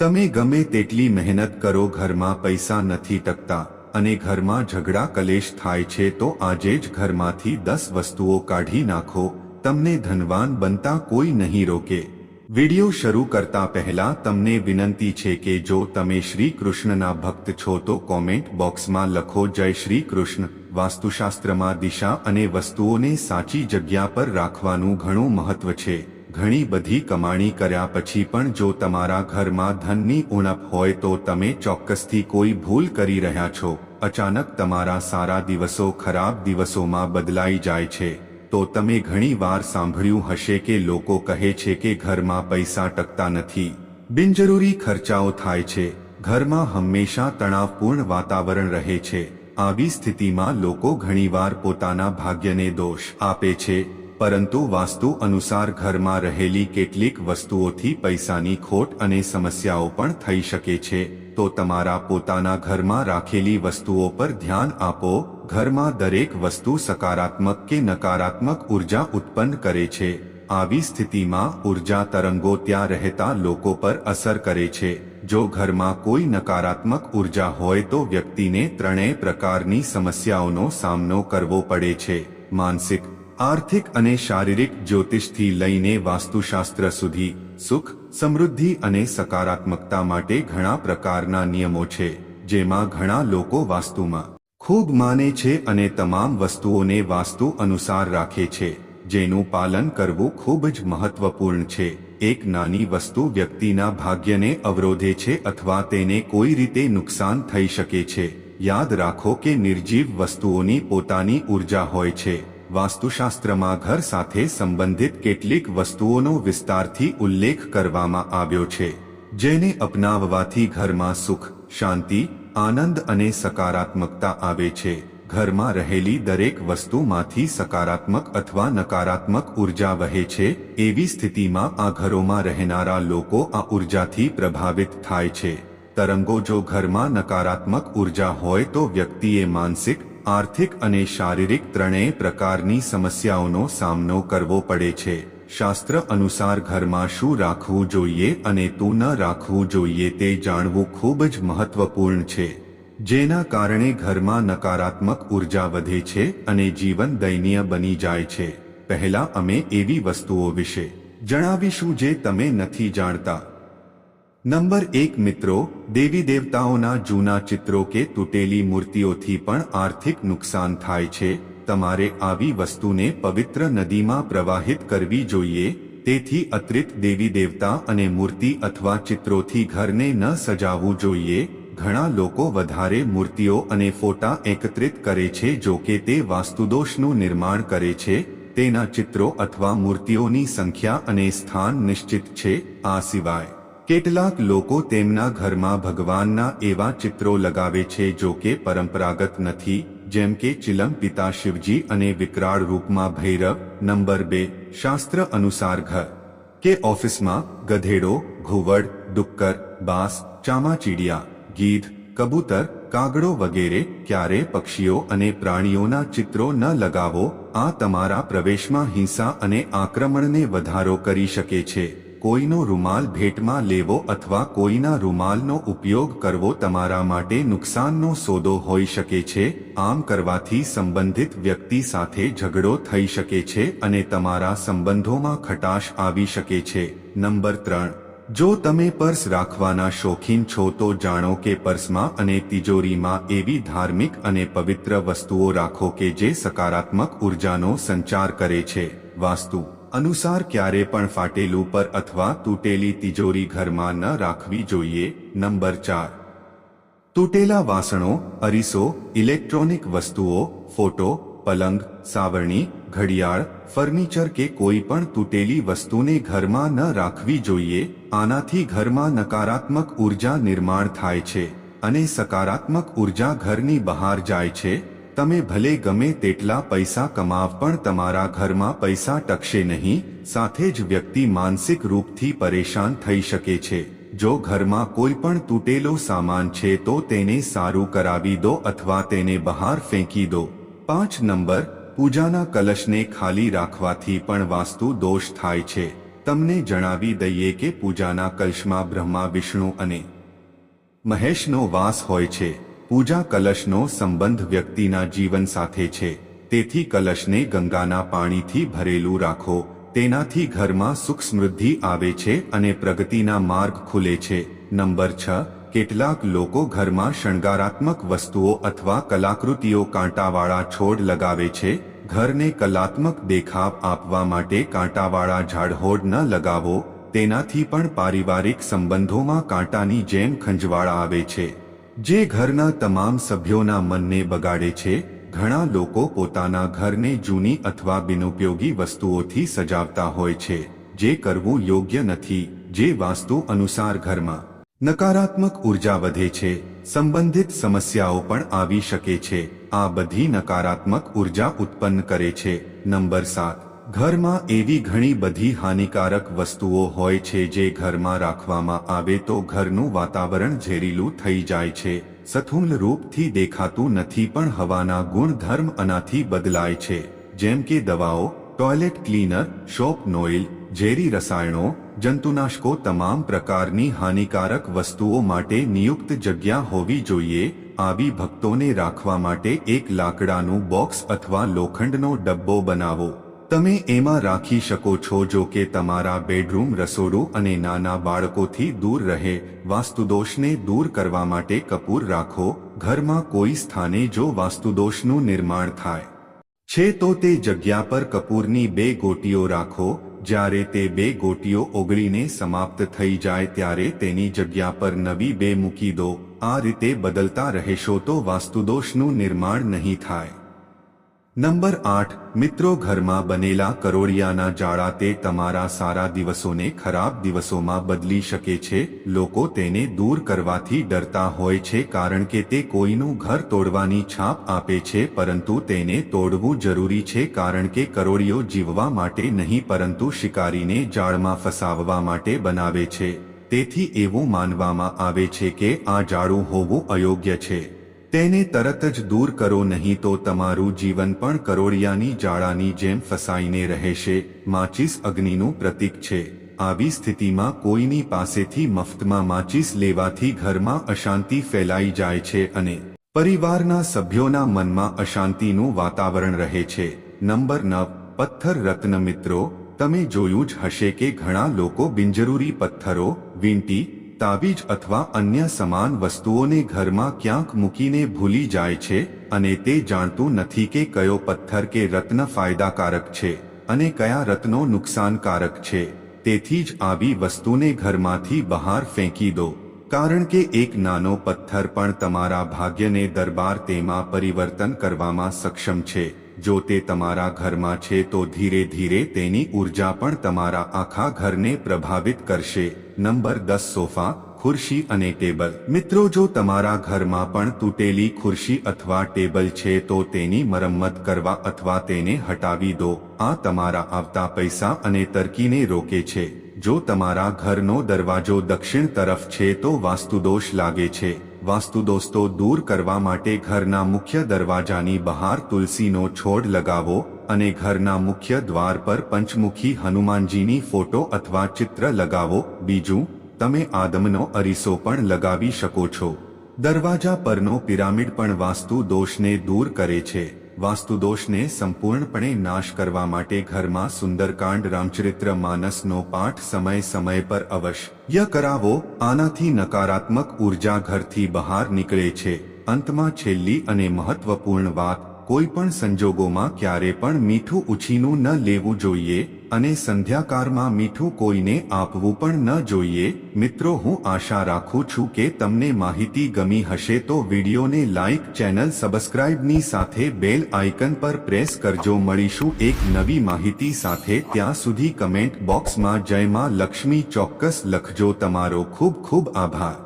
તમે ગમે તેટલી મહેનત કરો ઘરમાં પૈસા નથી ટકતા, અને ઘરમાં ઝઘડા કલેશ થાય છે તો આજે જ ઘરમાંથી દસ વસ્તુઓ કાઢી નાખો, તમને ધનવાન બનતા કોઈ નહીં રોકે. વિડિયો શરૂ કરતા પહેલા તમને વિનંતી છે કે જો તમે શ્રી કૃષ્ણના ભક્ત છો તો કોમેન્ટ બોક્સમાં લખો જય શ્રી કૃષ્ણ વાસ્તુશાસ્ત્રમાં દિશા અને વસ્તુઓને સાચી જગ્યા પર રાખવાનું ઘણું મહત્વ છે. ઘણી બધી કમાણી કર્યા પછી પણ જો તમારા ઘરમાં ધનની ઉણપ હોય તો તમે ચોક્કસથી કોઈ ભૂલ કરી રહ્યા છો. અચાનક તમારા સારા દિવસો ખરાબ દિવસોમાં બદલાઈ જાય છે. તો તમે ઘણી વાર સાંભળ્યું હશે કે લોકો કહે છે કે ઘરમાં પૈસા ટકતા નથી. બિનજરૂરી ખર્ચાઓ થાય છે. ઘરમાં હંમેશા તણાવપૂર્ણ વાતાવરણ રહે છે. આવી સ્થિતિમાં લોકો ઘણીવાર પોતાના ભાગ્યને દોષ આપે છે. પરંતુ વાસ્તુ અનુસાર ઘરમાં રહેલી કેટલીક વસ્તુઓથી પૈસાની ખોટ અને સમસ્યાઓ પણ થઈ શકે છે, તો તમારા પોતાના ઘરમાં રાખેલી વસ્તુઓ પર ધ્યાન આપો, ઘરમાં દરેક વસ્તુ સકારાત્મક કે નકારાત્મક ઊર્જા ઉત્પન્ન કરે છે, આવી સ્થિતિમાં ઊર્જા તરંગો ત્યાં રહેતા લોકો પર અસર કરે છે, જો ઘરમાં કોઈ નકારાત્મક ઊર્જા હોય તો વ્યક્તિને ત્રણેય પ્રકારની સમસ્યાઓનો સામનો કરવો પડે છે, માનસિક આર્થિક અને શારીરિક જ્યોતિષથી લઈને વાસ્તુશાસ્ત્ર સુધી સુખ, સમૃદ્ધિ અને સકારાત્મકતા માટે ઘણા પ્રકારના નિયમો છે, જેમાં ઘણા લોકો વાસ્તુમાં ખૂબ માને છે અને તમામ વસ્તુઓને વાસ્તુ અનુસાર રાખે છે, જેનું પાલન કરવું ખૂબ જ મહત્વપૂર્ણ છે. એક નાની વસ્તુ વ્યક્તિના ભાગ્યને અવરોધે છે અથવા તેને કોઈ રીતે નુકસાન થઈ શકે છે. યાદ રાખો કે નિર્જીવ વસ્તુઓની પોતાની ઊર્જા હોય છે. વાસ્તુશાસ્ત્રમાં ઘર સાથે સંબંધિત કેટલીક વસ્તુઓનો વિસ્તારથી ઉલ્લેખ કરવામાં આવ્યો છે, જેને અપનાવવાથી ઘરમાં સુખ, શાંતિ, આનંદ અને સકારાત્મકતા આવે છે. ઘરમાં રહેલી દરેક વસ્તુમાંથી સકારાત્મક અથવા નકારાત્મક ઊર્જા વહે છે, એવી સ્થિતિમાં આ ઘરોમાં રહેનારા લોકો આ ઉર્જાથી પ્રભાવિત થાય છે. તરંગો જો ઘરમાં નકારાત્મક ઊર્જા હોય તો વ્યક્તિએ માનસિક આર્થિક અને શારીરિક ત્રણેય પ્રકારની સમસ્યાઓનો સામનો કરવો પડે છે. શાસ્ત્ર અનુસાર ઘરમાં શું રાખવું જોઈએ અને તું ન રાખવું જોઈએ તે જાણવું ખૂબ જ મહત્વપૂર્ણ છે. જેના કારણે ઘરમાં નકારાત્મક ઊર્જા વધે છે અને જીવન દયનીય બની જાય છે. પહેલા અમે એવી વસ્તુઓ વિશે જણાવીશું જે તમે નથી જાણતા. નંબર એક મિત્રો, દેવી દેવતાઓના જૂના ચિત્રો કે તૂટેલી મૂર્તિઓથી પણ આર્થિક નુકસાન થાય છે. તમારે આવી વસ્તુને પવિત્ર નદીમાં પ્રવાહિત કરવી જોઈએ, તેથી અતિરિક્ત દેવી દેવતા અને મૂર્તિ અથવા ચિત્રોથી ઘરને ન સજાવવું જોઈએ. ઘણા લોકો વધારે મૂર્તિઓ અને ફોટા એકત્રિત કરે છે જો કે તે વાસ્તુદોષનું નિર્માણ કરે છે. તેના ચિત્રો અથવા મૂર્તિઓની સંખ્યા અને સ્થાન નિશ્ચિત છે. આ સિવાય કેટલાક લોકો તેમના ઘરમાં ભગવાનના એવા ચિત્રો લગાવે છે જો કે પરંપરાગત નથી, જેમ કે ચિલમ પિતા શિવજી અને વિકરાળ રૂપમાં ભૈરવ, નંબર બે, શાસ્ત્ર અનુસાર ઘર. કે ઓફિસમાં, ગધેડો, ઘુવડ, ડુક્કર, બાસ, ચામાચીડિયા, ગીધ, કબૂતર, કાગડો વગેરે, ક્યારે પક્ષીઓ અને પ્રાણીઓના ચિત્રો ન લગાવો, આ તમારા પ્રવેશમાં હિંસા અને આક્રમણને વધારો કરી શકે છે. કોઈનો રૂમાલ ભેટમાં લેવો અથવા કોઈના રૂમાલનો ઉપયોગ કરવો તમારા માટે નુકસાનનો સોદો હોઈ શકે છે, આમ કરવાથી સંબંધિત વ્યક્તિ સાથે ઝઘડો થઈ શકે છે અને તમારા સંબંધોમાં ખટાશ આવી શકે છે. નંબર ત્રણ. જો તમે પર્સ રાખવાના શોખીન છો તો જાણો કે પર્સમાં અને તિજોરીમાં એવી ધાર્મિક અને પવિત્ર વસ્તુઓ રાખો કે જે સકારાત્મક ઉર્જાનો સંચાર કરે છે. વાસ્તુ અનુસાર ક્યારે પણ ફાટેલું પર અથવા તૂટેલી તિજોરી ઘરમાં ન રાખવી જોઈએ, નંબર ચાર. તૂટેલા વાસણો, અરીસો, ઇલેક્ટ્રોનિક વસ્તુઓ, ફોટો, પલંગ, સાવરણી, ઘડિયાળ, ફર્નિચર કે કોઈ પણ તૂટેલી વસ્તુને ઘરમાં ન રાખવી જોઈએ, આનાથી ઘરમાં નકારાત્મક ઊર્જા નિર્માણ થાય છે અને સકારાત્મક ઊર્જા ઘરની બહાર જાય છે તમે ભલે ગમે તેટલા પૈસા કમાવ પણ તમારા ઘરમાં પૈસા ટકશે નહીં, સાથે જ વ્યક્તિ માનસિક રૂપથી પરેશાન થઈ શકે છે. જો ઘરમાં કોઈ પણ તૂટેલો સામાન છે તો તેને સારું કરાવી દો અથવા તેને બહાર ફેંકી દો. પાંચ નંબર, પૂજાના કલશને ખાલી રાખવાથી પણ વાસ્તુ દોષ થાય છે. તમને જણાવી દઈએ કે પૂજાના કલશમાં બ્રહ્મા, વિષ્ણુ અને મહેશનો વાસ હોય છે. પૂજા કલશનો સંબંધ વ્યક્તિના જીવન સાથે છે. તેથી કલશને ગંગાના પાણીથી ભરેલું રાખો. તેનાથી ઘરમાં સુખ સમૃદ્ધિ આવે છે અને પ્રગતિના માર્ગ ખુલે છે. નંબર છ, કેટલાક લોકો ઘરમાં શણગારાત્મક વસ્તુઓ અથવા કલાકૃતિઓ કાંટાવાળા છોડ લગાવે છે. ઘરને કલાત્મક દેખાવ આપવા માટે કાંટાવાળા ઝાડહોડ ન લગાવો. તેનાથી પણ પારિવારિક સંબંધોમાં કાંટાની જેમ ખંજવાળ આવે છે. જે ઘરના તમામ સભ્યોના મનને બગાડે છે, ઘણા લોકો પોતાના ઘરને જૂની અથવા બિનઉપયોગી વસ્તુઓથી સજાવતા હોય છે, જે કરવું યોગ્ય નથી, જે વાસ્તુ અનુસાર ઘરમાં નકારાત્મક ઊર્જા વધે છે, સંબંધિત સમસ્યાઓ પણ આવી શકે છે, આ બધી નકારાત્મક ઊર્જા ઉત્પન્ન કરે છે. નંબર સાત ઘરમાં એવી ઘણી બધી હાનિકારક વસ્તુઓ હોય છે જે ઘરમાં રાખવામાં આવે તો ઘરનું વાતાવરણ ઝેરીલું થઈ જાય છે. સથુલ રૂપથી દેખાતું નથી પણ હવાના ગુણધર્મ આનાથી બદલાય છે. જેમ કે દવાઓ, ટોયલેટ ક્લીનર, શોપ નોઇલ, ઝેરી રસાયણો, જંતુનાશકો તમામ પ્રકારની હાનિકારક વસ્તુઓ માટે નિયુક્ત જગ્યા હોવી જોઈએ. આવી ભક્તોને રાખવા માટે એક લાકડાનું બોક્સ અથવા લોખંડનો ડબ્બો બનાવો. તમે એમાં રાખી શકો છો જો કે તમારા બેડરૂમ રસોડું અને નાના બાળકોથી દૂર રહે, વાસ્તુદોષને દૂર કરવા માટે કપૂર રાખો, ઘરમાં કોઈ સ્થાને જો વાસ્તુદોષનું નિર્માણ થાય. છે તો તે જગ્યા પર કપૂરની બે ગોટીઓ રાખો, જ્યારે તે બે ગોટીઓ ઓગળીને સમાપ્ત થઈ જાય ત્યારે તેની જગ્યા પર નવી બે મૂકી દો, આ રીતે બદલતા રહેશો તો વાસ્તુદોષનું નિર્માણ નહીં થાય. નંબર આઠ, મિત્રો ઘરમાં બનેલા કરોળિયાના જાળા તે તમારા સારા દિવસોને ખરાબ દિવસોમાં બદલી શકે છે, લોકો તેને દૂર કરવાથી ડરતા હોય છે કારણ કે તે કોઈનું ઘર તોડવાની છાપ આપે છે પરંતુ તેને તોડવું જરૂરી છે કારણ કે કરોળિયો જીવવા માટે નહીં પરંતુ શિકારીને જાળમાં ફસાવવા માટે બનાવે છે. તેથી એવું માનવામાં આવે છે કે આ જાળું હોવું અયોગ્ય છે. તેને તરત જ દૂર કરો, નહીં તો તમારું જીવન પણ કરોળિયાની જાળાની જેમ ફસાઈને રહેશે. માચીસ અગ્નિનું પ્રતીક છે. આવી સ્થિતિમાં કોઈની પાસેથી મફતમાં માચીસ લેવાથી ઘરમાં અશાંતિ ફેલાઈ જાય છે અને પરિવારના સભ્યોના મનમાં અશાંતિનું વાતાવરણ રહે છે. નંબર નવ, પથ્થર રત્ન મિત્રો, તમે જોયું જ હશે કે ઘણા લોકો બિનજરૂરી પથ્થરો, વીંટી તાવીજ અથવા અન્ય સમાન વસ્તુઓને ઘરમાં ક્યાંક મૂકીને ભૂલી જાય છે અને તે જાણતું નથી કે કયો પથ્થર કે રત્ન ફાયદાકારક છે અને કયા રત્નો નુકસાનકારક છે. તેથી જ આવી વસ્તુને ઘરમાંથી બહાર ફેંકી દો. કારણ કે એક નાનો પથ્થર પણ તમારા ભાગ્યને દરબાર તેમાં પરિવર્તન કરવામાં સક્ષમ છે. જો તે તમારા ઘરમાં છે તો ધીરે ધીરે તેની ઊર્જા પણ તમારા આખા ઘરને પ્રભાવિત કરશે. નંબર દસ સોફા, ખુરશી અને ટેબલ. મિત્રો, જો તમારા ઘરમાં પણ તૂટેલી ખુરશી અથવા ટેબલ છે તો તેની મરમ્મત કરવા અથવા તેને હટાવી દો. આ તમારા આવતા પૈસા અને તરકીને રોકે છે. જો તમારા ઘરનો દરવાજો દક્ષિણ તરફ છે તો વાસ્તુદોષ લાગે છે. વાસ્તુ દોસ્તો દૂર કરવા માટે ઘરના મુખ્ય દરવાજાની બહાર તુલસીનો છોડ લગાવો અને ઘરના મુખ્ય દ્વાર પર પંચમુખી હનુમાનજીની ફોટો અથવા ચિત્ર લગાવો. બીજું, તમે આદમનો અરીસો પણ લગાવી શકો છો. દરવાજા પરનો પિરામિડ પણ વાસ્તુ દોષને દૂર કરે છે. વાસ્તુદોષને સંપૂર્ણપણે નાશ કરવા માટે ઘરમાં સુંદરકાંડ રામચરિત્ર માનસનો પાઠ સમય સમય પર અવશ્ય કરાવો. આનાથી નકારાત્મક ઊર્જા ઘરથી બહાર નીકળે છે. અંતમાં છેલ્લી અને મહત્વપૂર્ણ વાત, કોઈ પણ સંજોગોમાં ક્યારે પણ મીઠું ઉછીનું ન લેવું જોઈએ. અને સંધ્યાકારમાં મીઠું કોઈને આપવું પણ ન જોઈએ. મિત્રો, હું આશા રાખું છું કે તમને માહિતી ગમી હશે તો વિડીયોને લાઇક ચેનલ સબસ્ક્રાઇબની સાથે બેલ આઇકન પર પ્રેસ કરજો. મળીશું એક નવી માહિતી સાથે. ત્યાં સુધી કમેન્ટ બોક્સમાં જય માં લક્ષ્મી ચોક્કસ લખજો. તમારો ખૂબ ખૂબ આભાર.